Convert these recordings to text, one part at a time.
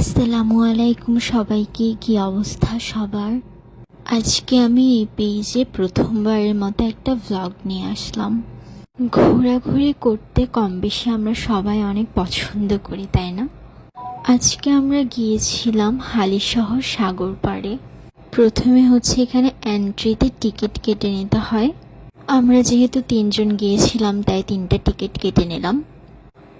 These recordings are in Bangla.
আসসালামু আলাইকুম সবাইকে, কি অবস্থা সবার? আজকে আমি এই পেজে প্রথমবারের মতো একটা ভ্লগ নিয়ে আসলাম। ঘোরাঘুরি করতে কম বেশি আমরা সবাই অনেক পছন্দ করি, তাই না? আজকে আমরা গিয়েছিলাম হালিশহর সাগর পাড়ে। প্রথমে হচ্ছে এখানে এন্ট্রিতে টিকিট কেটে নিতে হয়। আমরা যেহেতু তিনজন গিয়েছিলাম, তাই তিনটা টিকিট কেটে নিলাম।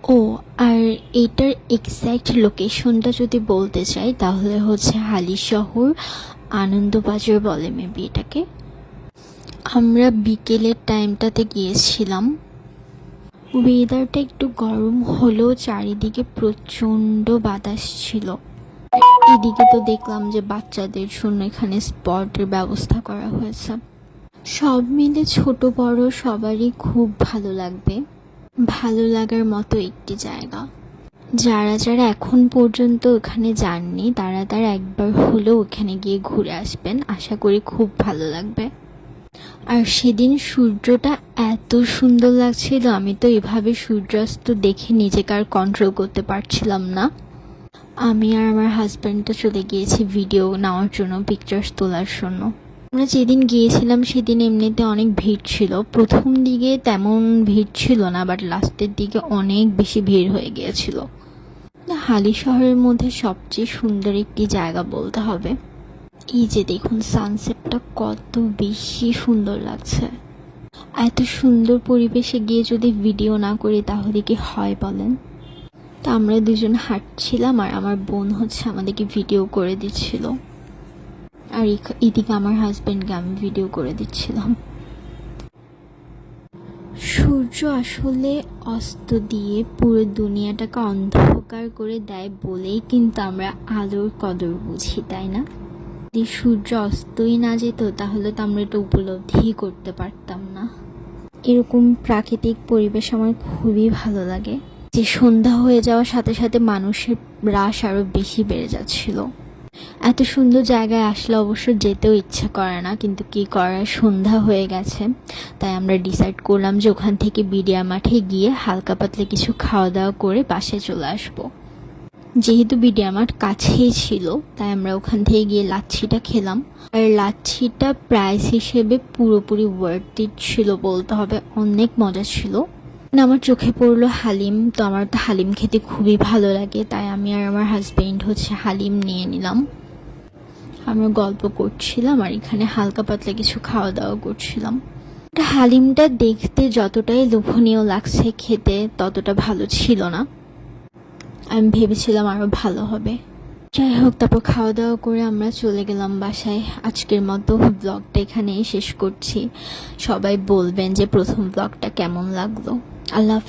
ও, আর এটার এক্স্যাক্ট লোকেশনটা যদি বলতে চাই, তাহলে হচ্ছে হালিশহর আনন্দবাজার বলে মেবি এটাকে। আমরা বিকেলের টাইমটাতে গিয়েছিলাম। ওয়েদারটা একটু গরম হলেও চারিদিকে প্রচণ্ড বাতাস ছিল। এদিকে তো দেখলাম যে বাচ্চাদের জন্য এখানে স্পটের ব্যবস্থা করা হয়েছে। সব মিলে ছোট বড় সবারই খুব ভালো লাগবে। ভালো লাগার মতো একটি জায়গা। যারা যারা এখন পর্যন্ত ওখানে যাননি, তারা তারা একবার হলেও ওখানে গিয়ে ঘুরে আসবেন। আশা করি খুব ভালো লাগবে। আর সেদিন সূর্যটা এত সুন্দর লাগছিল, আমি তো এভাবে সূর্যাস্ত দেখে নিজেকে আর কন্ট্রোল করতে পারছিলাম না। আমি আর আমার হাজব্যান্ডটা চলে গিয়েছি ভিডিও নেওয়ার জন্য পিকচার্স তোলার জন্য। আমরা যেদিন গিয়েছিলাম, সেদিন এমনিতে অনেক ভিড় ছিল। প্রথম দিকে তেমন ভিড় ছিল না বাট লাস্টের দিকে অনেক বেশি ভিড় হয়ে গিয়েছিল। হালি শহরের মধ্যে সবচেয়ে সুন্দর একটি জায়গা বলতে হবে। এই যে দেখুন সানসেটটা কত বেশি সুন্দর লাগছে। এত সুন্দর পরিবেশে গিয়ে যদি ভিডিও না করি, তাহলে কি হয় বলেন? তা আমরা দুজন হাঁটছিলাম আর আমার বোন হচ্ছে আমাদেরকে ভিডিও করে দিচ্ছিল। আর এদিকে আমার হাজব্যান্ডকে আমি ভিডিও করে দিচ্ছিলাম। সূর্য আসলে অস্ত দিয়ে পুরো দুনিয়াটাকে অন্ধকার করে দেয় বলেই কিন্তু আমরা আলোর কদর বুঝি, তাই না? যদি সূর্য অস্তই না যেত, তাহলে তো আমরা এটা উপলব্ধি করতে পারতাম না। এরকম প্রাকৃতিক পরিবেশ আমার খুবই ভালো লাগে। যে সন্ধ্যা হয়ে যাওয়ার সাথে সাথে মানুষের রাশ আরও বেশি বেড়ে যাচ্ছিল। এত সুন্দর জায়গায় আসলে অবশ্য যেতেও ইচ্ছা করে না, কিন্তু কি করার? সন্ধ্যা হয়ে গেছে, তাই আমরা ডিসাইড করলাম যে ওখান থেকে বিডিয়া মাঠে গিয়ে হালকা পাতলা কিছু খাওয়া দাওয়া করে বাসায় চলে আসব। যেহেতু বিডিয়া মাঠ কাছেই ছিল, তাই আমরা ওখান থেকে গিয়ে লাচ্ছিটা খেলাম। আর লাচ্ছিটা প্রাইস হিসেবে পুরোপুরি ওয়ার্থ ছিল বলতে হবে, অনেক মজা ছিল। না, আমার চোখে পড়ল হালিম। তো আমার তো হালিম খেতে খুবই ভালো লাগে, তাই আমি আর আমার হাজবেন্ড হচ্ছে হালিম নিয়ে নিলাম। আমরা গল্প করছিলাম আর এখানে হালকা পাতলা কিছু খাওয়া দাওয়া করছিলাম। হালিমটা দেখতে যতটাই লোভনীয় লাগছে খেতে, ততটা ভালো ছিল না। আমি ভেবেছিলাম আরও ভালো হবে। যাই হোক, তারপর খাওয়া দাওয়া করে আমরা চলে গেলাম বাসায়। আজকের মতো ব্লগটা এখানেই শেষ করছি। সবাই বলবেন যে প্রথম ব্লগটা কেমন লাগল। I love